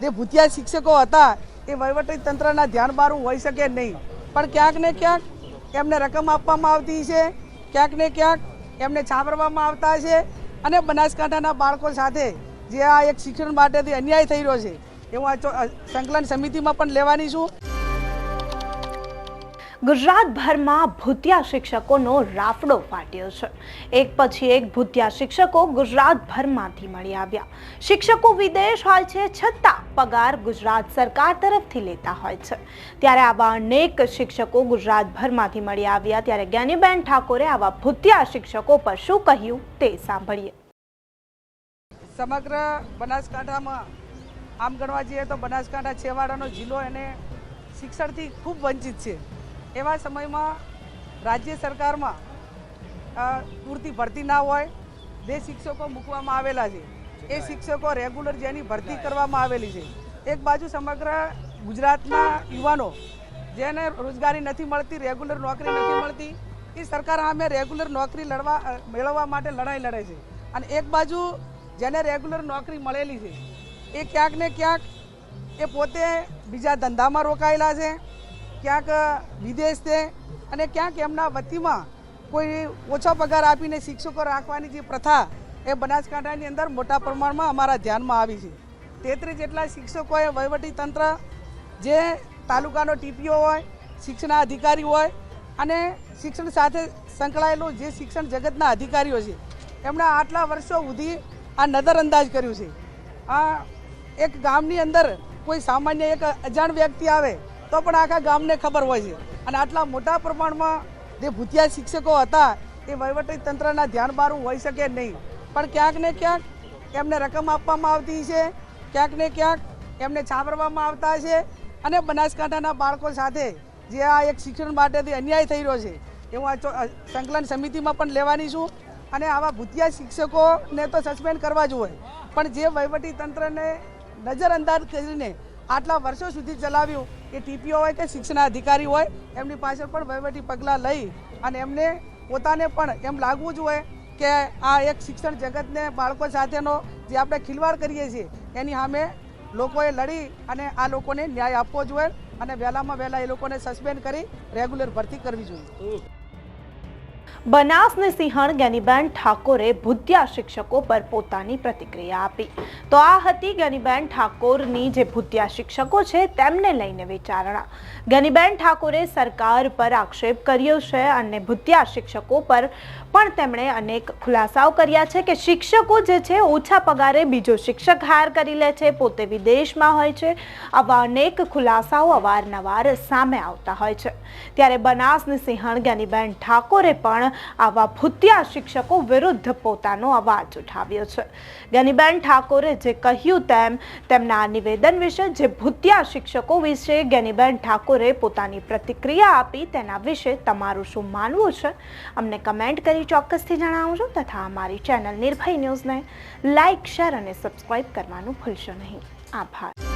જે ભૂતિયા શિક્ષકો હતા, એ વહીવટી તંત્રના ધ્યાન બારું હોઈ શકે નહીં. પણ ક્યાંક ને ક્યાંક એમને રકમ આપવામાં આવતી છે, ક્યાંક ને ક્યાંક એમને છાપરવામાં આવતા છે અને બનાસકાંઠાના બાળકો સાથે જે આ એક શિક્ષણ માટેથી અન્યાય થઈ રહ્યો છે એ હું આ સંકલન સમિતિમાં પણ લેવાની છું. ગુજરાતભરમાં ભૂતિયા શિક્ષકોનો રાફડો ફાટ્યો છે. એક પછી એક ભૂતિયા શિક્ષકો ગુજરાતભરમાંથી મળી આવ્યા. શિક્ષકો વિદેશ હોય છે છતાં પગાર ગુજરાત સરકાર તરફથી લેતા હોય છે. ત્યારે આવા અનેક શિક્ષકો ગુજરાતભરમાંથી મળી આવ્યા. ત્યારે જ્ઞાનીબેન ઠાકોરે આવા ભૂતિયા શિક્ષકો પર શું કહ્યું તે સાંભળીએ. સમગ્ર બનાસકાંઠામાં આમ ગણવા જઈએ તો બનાસકાંઠા છેવાડાનો જિલ્લો એને શિક્ષણથી ખૂબ વંચિત છે. એવા સમયમાં રાજ્ય સરકારમાં પૂરતી ભરતી ના હોય જે શિક્ષકો મૂકવામાં આવેલા છે. એ શિક્ષકો રેગ્યુલર જેની ભરતી કરવામાં આવેલી છે. એક બાજુ સમગ્ર ગુજરાતના યુવાનો જેને રોજગારી નથી મળતી, રેગ્યુલર નોકરી નથી મળતી, એ સરકાર સામે રેગ્યુલર નોકરી લડવા મેળવવા માટે લડાઈ લડે છે. અને એક બાજુ જેને રેગ્યુલર નોકરી મળેલી છે, એ ક્યાંક ને ક્યાંક એ પોતે બીજા ધંધામાં રોકાયેલા છે. ક્યાંક વિદેશ છે અને ક્યાંક એમના વતીમાં કોઈ ઓછો પગાર આપીને શિક્ષકો રાખવાની જે પ્રથા એ બનાસકાંઠાની અંદર મોટા પ્રમાણમાં અમારા ધ્યાનમાં આવી છે. તેત્રીસ જેટલા શિક્ષકોએ વહીવટી તંત્ર, જે તાલુકાનો ટીપીઓ હોય, શિક્ષણ અધિકારી હોય અને શિક્ષણ સાથે સંકળાયેલું જે શિક્ષણ જગતના અધિકારીઓ છે, એમણે આટલા વર્ષો સુધી આ નજરઅંદાજ કર્યું છે. આ એક ગામની અંદર કોઈ સામાન્ય એક અજાણ વ્યક્તિ આવે તો પણ આખા ગામને ખબર હોય છે. અને આટલા મોટા પ્રમાણમાં જે ભૂતિયા શિક્ષકો હતા, એ વહીવટી તંત્રના ધ્યાન બારું હોઈ શકે નહીં. પણ ક્યાંક ને ક્યાંક એમને રકમ આપવામાં આવતી છે, ક્યાંક ને ક્યાંક એમને છાપરવામાં આવતા છે. અને બનાસકાંઠાના બાળકો સાથે જે આ એક શિક્ષણ માટેથી અન્યાય થઈ રહ્યો છે, એ હું આ સંકલન સમિતિમાં પણ લેવાની છું. અને આવા ભૂતિયા શિક્ષકોને તો સસ્પેન્ડ કરવા જ હોય. પણ જે વહીવટી તંત્રને નજરઅંદાજ કરીને આટલા વર્ષો સુધી ચલાવ્યું એ ટીપીઓ હોય કે શિક્ષણ અધિકારી હોય, એમની પાછળ પણ વહીવટી પગલાં લઈ અને એમને પોતાને પણ એમ લાગવું જોઈએ કે આ એક શિક્ષણ જગતને, બાળકો સાથેનો જે આપણે ખિલવાડ કરીએ છીએ, એની સામે લોકોએ લડી અને આ લોકોને ન્યાય આપવો જોઈએ અને વહેલામાં વહેલા એ લોકોને સસ્પેન્ડ કરી રેગ્યુલર ભરતી કરવી જોઈએ. બનાસની સિંહણ જ્ઞાનીબેન ઠાકોરે ભૂતિયા શિક્ષકો પર પોતાની પ્રતિક્રિયા આપી. તો આ હતી જ્ઞાનીબેન ઠાકોરની જે ભૂતિયા શિક્ષકો છે તેમને લઈને વિચારણા. જ્ઞાનીબેન ઠાકોરે સરકાર પર આક્ષેપ કર્યો છે અને ભૂતિયા શિક્ષકો પર પણ તેમણે અનેક ખુલાસાઓ કર્યા છે કે શિક્ષકો જે છે ઓછા પગારે બીજો શિક્ષક હાયર કરી લે છે, પોતે વિદેશમાં હોય છે, આવા અનેક ખુલાસાઓ અવારનવાર સામે આવતા હોય છે. ત્યારે બનાસની સિંહણ જ્ઞાનીબેન ઠાકોરે પણ આવા ભૂતિયા શિક્ષકો વિરુદ્ધ પોતાનો અવાજ ઉઠાવ્યો છે. જ્ઞાનીબેન ઠાકોરે જે કહ્યું તેમ, તેમના આ નિવેદન વિશે જે ભૂતિયા શિક્ષકો વિશે જ્ઞાનીબેન ઠાકોરે પોતાની પ્રતિક્રિયા આપી તેના વિશે તમારું શું માનવું છે? અમને કમેન્ટ કરી ચોક્કસથી જણાવજો તથા અમારી ચેનલ નિર્ભય ન્યૂઝને લાઇક શેર અને સબસ્ક્રાઈબ કરવાનું ભૂલશો નહીં. આભાર.